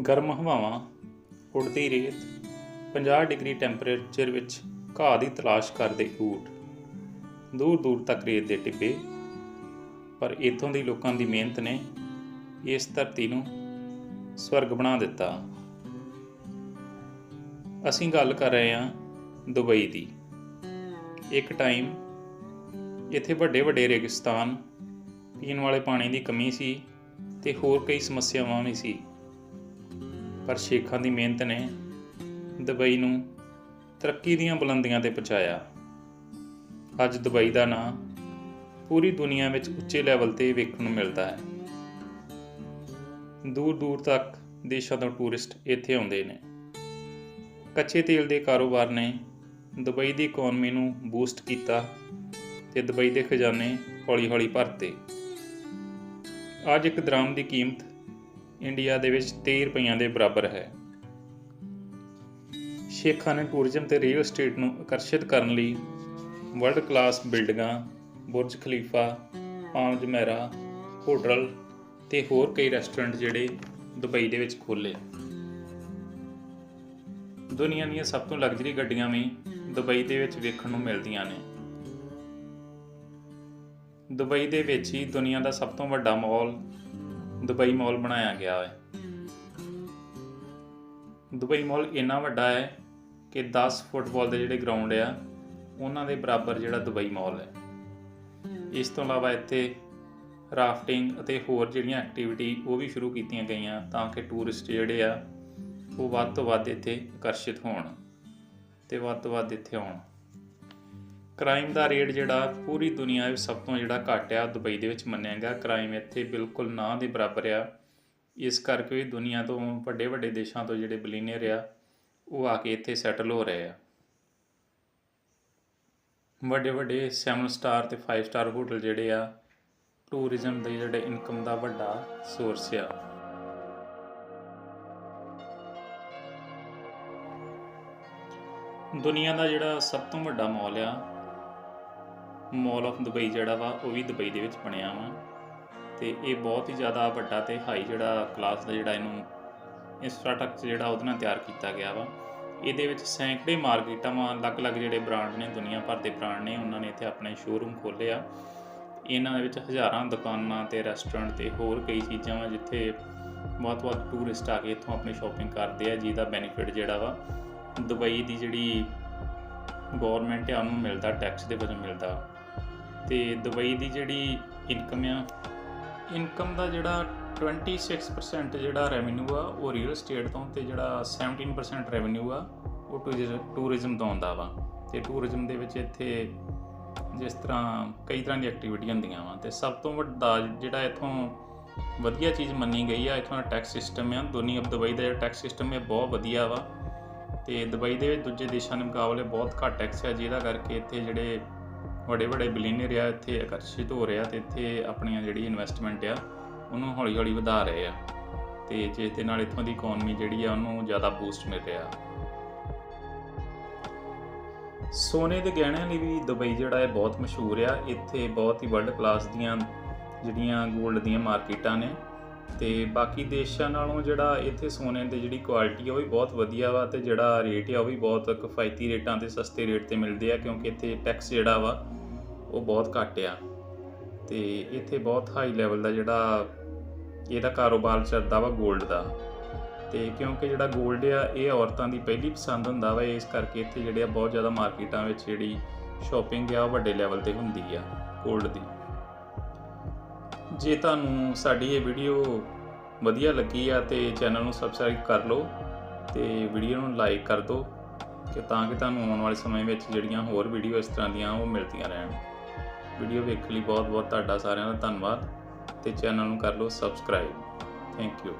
ਗਰਮ ਹਵਾਵਾਂ ਉੱਡਦੀ ਰੇਤ 50 ਡਿਗਰੀ ਟੈਂਪਰੇਚਰ ਵਿੱਚ ਘਾਹ ਦੀ ਤਲਾਸ਼ ਕਰਦੇ ਊਟ। ਦੂਰ ਦੂਰ ਤੱਕ ਰੇਤ ਦੇ ਟਿੱਬੇ। ਪਰ ਇੱਥੋਂ ਦੀ ਲੋਕਾਂ ਦੀ ਮਿਹਨਤ ਨੇ ਇਸ ਧਰਤੀ ਨੂੰ ਸਵਰਗ ਬਣਾ ਦਿੱਤਾ। ਅਸੀਂ ਗੱਲ ਕਰ ਰਹੇ ਹਾਂ ਦੁਬਈ ਦੀ। ਇੱਕ ਟਾਈਮ ਇੱਥੇ ਵੱਡੇ ਵੱਡੇ ਰੇਗਿਸਤਾਨ ਪੀਣ ਵਾਲੇ ਪਾਣੀ ਦੀ ਕਮੀ ਸੀ ਤੇ ਹੋਰ ਕਈ ਸਮੱਸਿਆਵਾਂ ਵੀ ਸੀ। ਪਰ ਸ਼ੇਖਾਂ ਦੀ ਮਿਹਨਤ ਨੇ ਦੁਬਈ ਨੂੰ ਤਰੱਕੀ ਦੀਆਂ ਬੁਲੰਦੀਆਂ ਤੇ ਪਹੁੰਚਾਇਆ। ਅੱਜ ਦੁਬਈ ਦਾ ਨਾਂ ਪੂਰੀ ਦੁਨੀਆ ਵਿੱਚ ਉੱਚੇ ਲੈਵਲ ਤੇ ਵੇਖਣ ਨੂੰ ਮਿਲਦਾ ਹੈ। ਦੂਰ ਦੂਰ ਤੱਕ ਦੇਸ਼ਾਂ ਤੋਂ ਟੂਰਿਸਟ ਇੱਥੇ ਆਉਂਦੇ ਨੇ। ਕੱਚੇ ਤੇਲ ਦੇ ਕਾਰੋਬਾਰ ਨੇ ਦੁਬਈ ਦੀ ਇਕਨੋਮੀ ਨੂੰ ਬੂਸਟ ਕੀਤਾ ਤੇ ਦੁਬਈ ਦੇ ਖਜ਼ਾਨੇ ਹੌਲੀ-ਹੌਲੀ ਭਰਤੇ। ਅੱਜ ਇੱਕ ਦਰਾਮ ਦੀ ਕੀਮਤ ਇੰਡੀਆ ਦੇ ਵਿੱਚ 23 ਰੁਪਈਆਂ ਦੇ ਬਰਾਬਰ ਹੈ। ਸ਼ੇਖਾਂ ਨੇ ਟੂਰਿਜ਼ਮ ਤੇ ਰੀਅਲ ਏਸਟੇਟ ਨੂੰ ਆਕਰਸ਼ਿਤ ਕਰਨ ਲਈ ਵਰਲਡ ਕਲਾਸ ਬਿਲਡਿੰਗਾਂ Burj Khalifa Palm Jumeirah hotel ਤੇ ਹੋਰ ਕਈ ਰੈਸਟੋਰੈਂਟ ਜਿਹੜੇ ਦੁਬਈ ਦੇ ਵਿੱਚ ਖੋਲੇ ਦੁਨੀਆ ਦੀਆਂ ਸਭ ਤੋਂ ਲਗਜ਼ਰੀ ਗੱਡੀਆਂ ਵੀ ਦੁਬਈ ਦੇ ਵਿੱਚ ਵੇਖਣ ਨੂੰ ਮਿਲਦੀਆਂ ਨੇ। ਦੁਬਈ ਦੇ ਵਿੱਚ ਹੀ ਦੁਨੀਆ ਦਾ ਸਭ ਤੋਂ ਵੱਡਾ ਮਾਲ ਦੁਬਈ ਮਾਲ ਬਣਾਇਆ ਗਿਆ ਹੈ। ਦੁਬਈ ਮਾਲ ਇੰਨਾ ਵੱਡਾ ਹੈ ਕਿ 10 ਫੁੱਟਬਾਲ ਦੇ ਜਿਹੜੇ ਗਰਾਊਂਡ ਆ, ਉਹਨਾਂ ਦੇ ਬਰਾਬਰ ਜਿਹੜਾ ਦੁਬਈ ਮਾਲ ਹੈ। ਇਸ ਤੋਂ ਇਲਾਵਾ ਇੱਥੇ ਰਾਫਟਿੰਗ ਅਤੇ ਹੋਰ ਜਿਹੜੀਆਂ ਐਕਟੀਵਿਟੀ ਉਹ ਵੀ ਸ਼ੁਰੂ ਕੀਤੀਆਂ ਗਈਆਂ ਤਾਂ ਕਿ ਟੂਰਿਸਟ ਜਿਹੜੇ ਆ, ਉਹ ਵੱਧ ਤੋਂ ਵੱਧ ਇੱਥੇ ਆਕਰਸ਼ਿਤ ਹੋਣ ਤੇ ਵੱਧ ਤੋਂ ਵੱਧ ਇੱਥੇ ਆਉਣ। ਕ੍ਰਾਈਮ ਦਾ ਰੇਟ ਜਿਹੜਾ ਪੂਰੀ ਦੁਨੀਆ ਵਿੱਚ ਸਭ ਤੋਂ ਜਿਹੜਾ ਘੱਟ ਆ, ਦੁਬਈ ਦੇ ਵਿੱਚ ਮੰਨਿਆ ਗਿਆ। ਕ੍ਰਾਈਮ ਇੱਥੇ ਬਿਲਕੁਲ ਨਾ ਦੇ ਬਰਾਬਰ ਆ। ਇਸ ਕਰਕੇ ਵੀ ਦੁਨੀਆ ਤੋਂ ਵੱਡੇ ਵੱਡੇ ਦੇਸ਼ਾਂ ਤੋਂ ਜਿਹੜੇ ਬਲੀਨੀਅਰ ਆ, ਉਹ ਆ ਕੇ ਇੱਥੇ ਸੈਟਲ ਹੋ ਰਹੇ ਆ। ਵੱਡੇ ਵੱਡੇ 7 ਸਟਾਰ ਤੇ 5 ਸਟਾਰ ਹੋਟਲ ਜਿਹੜੇ ਆ ਟੂਰਿਜ਼ਮ ਦੇ ਜਿਹੜੇ ਇਨਕਮ ਦਾ ਵੱਡਾ ਸੋਰਸ ਆ। ਦੁਨੀਆ ਦਾ ਜਿਹੜਾ ਸਭ ਤੋਂ ਵੱਡਾ ਮਾਲ ਆ ਮਾਲ ਆਫ ਦੁਬਈ ਜਿਹੜਾ ਵਾ, ਉਹ ਵੀ ਦੁਬਈ ਦੇ ਵਿੱਚ ਬਣਿਆ ਵਾ। ਤੇ ਇਹ ਬਹੁਤ ਹੀ ਜ਼ਿਆਦਾ ਵੱਡਾ ਤੇ ਹਾਈ ਜਿਹੜਾ ਕਲਾਸ ਦਾ ਜਿਹੜਾ ਇਹਨੂੰ ਇੰਫਰਾਸਟ੍ਰਕਚਰ ਜਿਹੜਾ ਉਹਦੇ ਨਾਲ ਤਿਆਰ ਕੀਤਾ ਗਿਆ ਵਾ। ਇਹਦੇ ਵਿੱਚ ਸੈਂਕੜੇ ਮਾਰਕੀਟਾਂ ਵਾ, ਅਲੱਗ-ਅਲੱਗ ਜਿਹੜੇ ਬ੍ਰਾਂਡ ਨੇ, ਦੁਨੀਆ ਭਰ ਦੇ ਬ੍ਰਾਂਡ ਨੇ, ਉਹਨਾਂ ਨੇ ਇੱਥੇ ਆਪਣੇ ਸ਼ੋਰੂਮ ਖੋਲ੍ਹੇ ਆ। ਇਹਨਾਂ ਦੇ ਵਿੱਚ ਹਜ਼ਾਰਾਂ ਦੁਕਾਨਾਂ ਤੇ ਰੈਸਟੋਰੈਂਟ ਤੇ ਹੋਰ ਕਈ ਚੀਜ਼ਾਂ ਵਾ, ਜਿੱਥੇ ਬਹੁਤ-ਬਹੁਤ ਟੂਰਿਸਟ ਆ ਕੇ ਇੱਥੋਂ ਆਪਣੀ ਸ਼ਾਪਿੰਗ ਕਰਦੇ ਆ, ਜਿਹਦਾ ਬੈਨੀਫਿਟ ਜਿਹੜਾ ਵਾ ਦੁਬਈ ਦੀ ਜਿਹੜੀ ਗਵਰਨਮੈਂਟ ਆ, ਉਹਨੂੰ ਮਿਲਦਾ ਟੈਕਸ ਦੇ ਵਜੋਂ ਮਿਲਦਾ। ਤੇ ਦੁਬਈ ਦੀ ਜਿਹੜੀ ਇਨਕਮ ਆ ਇਨਕਮ ਦਾ ਜਿਹੜਾ 26% ਜਿਹੜਾ ਰੈਵਨਿਊ ਆ, ਉਹ ਰੀਅਲ ਏਸਟੇਟ ਤੋਂ ਤੇ ਜਿਹੜਾ 17% ਰੈਵਨਿਊ ਆ, ਉਹ ਟੂਰਿਜ਼ਮ ਤੋਂ ਆਉਂਦਾ ਵਾ। ਤੇ ਟੂਰਿਜ਼ਮ ਦੇ ਵਿੱਚ ਇੱਥੇ ਜਿਸ ਤਰ੍ਹਾਂ ਕਈ ਤਰ੍ਹਾਂ ਦੀ ਐਕਟੀਵਿਟੀਆਂ ਹੁੰਦੀਆਂ ਵਾ। ਤੇ ਸਭ ਤੋਂ ਵੱਡਾ ਜਿਹੜਾ ਇਥੋਂ ਵਧੀਆ ਚੀਜ਼ ਮੰਨੀ ਗਈ ਆ, ਇਥੋਂ ਦਾ ਟੈਕਸ ਸਿਸਟਮ ਆ। ਦੁਨੀਆ ਦੁਬਈ ਦਾ ਜਿਹੜਾ ਟੈਕਸ ਸਿਸਟਮ ਹੈ ਬਹੁਤ ਵਧੀਆ ਵਾ। ਤੇ ਦੁਬਈ ਦੇ ਵਿੱਚ ਦੂਜੇ ਦੇਸ਼ਾਂ ਦੇ ਮੁਕਾਬਲੇ ਬਹੁਤ ਘੱਟ ਟੈਕਸ ਹੈ ਜਿਹਦਾ ਕਰਕੇ ਇੱਥੇ ਜਿਹੜੇ ਵੱਡੇ ਵੱਡੇ ਬਿਲੀਨੀਅਰ ਆ, ਇੱਥੇ ਆਕਰਸ਼ਿਤ ਹੋ ਰਿਹਾ ਤੇ ਇੱਥੇ ਆਪਣੀਆਂ ਜਿਹੜੀ ਇਨਵੈਸਟਮੈਂਟ ਆ, ਉਹਨੂੰ ਹੌਲੀ ਹੌਲੀ ਵਧਾ ਰਹੇ ਆ। ਤੇ ਜਿਸ ਦੇ ਨਾਲ ਇੱਥੋਂ ਦੀ ਇਕਨੋਮੀ ਜਿਹੜੀ ਆ, ਉਹਨੂੰ ਜ਼ਿਆਦਾ ਬੂਸਟ ਮਿਲ ਰਿਹਾ। ਸੋਨੇ ਦੇ ਗਹਿਣਿਆਂ ਲਈ ਵੀ ਦੁਬਈ ਜਿਹੜਾ ਹੈ ਬਹੁਤ ਮਸ਼ਹੂਰ ਆ। ਇੱਥੇ ਬਹੁਤ ਹੀ ਵਰਲਡ ਕਲਾਸ ਦੀਆਂ ਜਿਹੜੀਆਂ 골ਡ ਦੀਆਂ ਮਾਰਕੀਟਾਂ ਨੇ ਤੇ ਬਾਕੀ ਦੇਸ਼ਾਂ ਨਾਲੋਂ ਜਿਹੜਾ ਇੱਥੇ ਸੋਨੇ ਦੀ ਜਿਹੜੀ ਕੁਆਲਿਟੀ ਆ ਉਹ ਵੀ ਬਹੁਤ ਵਧੀਆ ਵਾ ਤੇ ਜਿਹੜਾ ਰੇਟ ਆ ਉਹ ਵੀ ਬਹੁਤ ਕਿਫਾਇਤੀ ਰੇਟਾਂ ਤੇ ਸਸਤੇ ਰੇਟ ਤੇ ਮਿਲਦੇ ਆ ਕਿਉਂਕਿ ਇੱਥੇ ਟੈਕਸ ਜਿਹੜਾ ਵਾ ਉਹ ਬਹੁਤ ਘੱਟ ਆ। ਤੇ ਇੱਥੇ ਬਹੁਤ ਹਾਈ ਲੈਵਲ ਦਾ ਜਿਹੜਾ ਇਹਦਾ ਕਾਰੋਬਾਰ ਚੱਲਦਾ ਵਾ 골ਡ ਦਾ। ਤੇ ਕਿਉਂਕਿ ਜਿਹੜਾ 골ਡ ਆ ਇਹ ਔਰਤਾਂ ਦੀ ਪਹਿਲੀ ਪਸੰਦ ਹੁੰਦਾ ਵਾ, ਇਸ ਕਰਕੇ ਇੱਥੇ ਜਿਹੜੇ ਆ ਬਹੁਤ ਜ਼ਿਆਦਾ ਮਾਰਕੀਟਾਂ ਵਿੱਚ ਜਿਹੜੀ ਸ਼ਾਪਿੰਗ ਆ ਉਹ ਵੱਡੇ ਲੈਵਲ ਤੇ ਹੁੰਦੀ ਆ 골ਡ ਦੀ। ਜੇ ਤੁਹਾਨੂੰ ਸਾਡੀ ਇਹ ਵੀਡੀਓ ਵਧੀਆ ਲੱਗੀ ਆ ਤੇ ਚੈਨਲ ਨੂੰ ਸਬਸਕ੍ਰਾਈਬ ਕਰ ਲਓ ਤੇ ਵੀਡੀਓ ਨੂੰ ਲਾਈਕ ਕਰ ਦਿਓ ਕਿ ਤਾਂ ਕਿ ਤੁਹਾਨੂੰ ਆਉਣ ਵਾਲੇ ਸਮੇਂ ਵਿੱਚ ਜਿਹੜੀਆਂ ਹੋਰ ਵੀਡੀਓ ਇਸ ਤਰ੍ਹਾਂ ਦੀਆਂ ਉਹ ਮਿਲਦੀਆਂ ਰਹਿਣ। ਵੀਡੀਓ ਵੇਖਣ ਲਈ ਬਹੁਤ ਬਹੁਤ ਤੁਹਾਡਾ ਸਾਰਿਆਂ ਦਾ ਧੰਨਵਾਦ ਤੇ ਚੈਨਲ ਨੂੰ ਕਰ ਲਓ ਸਬਸਕ੍ਰਾਈਬ ਥੈਂਕ ਯੂ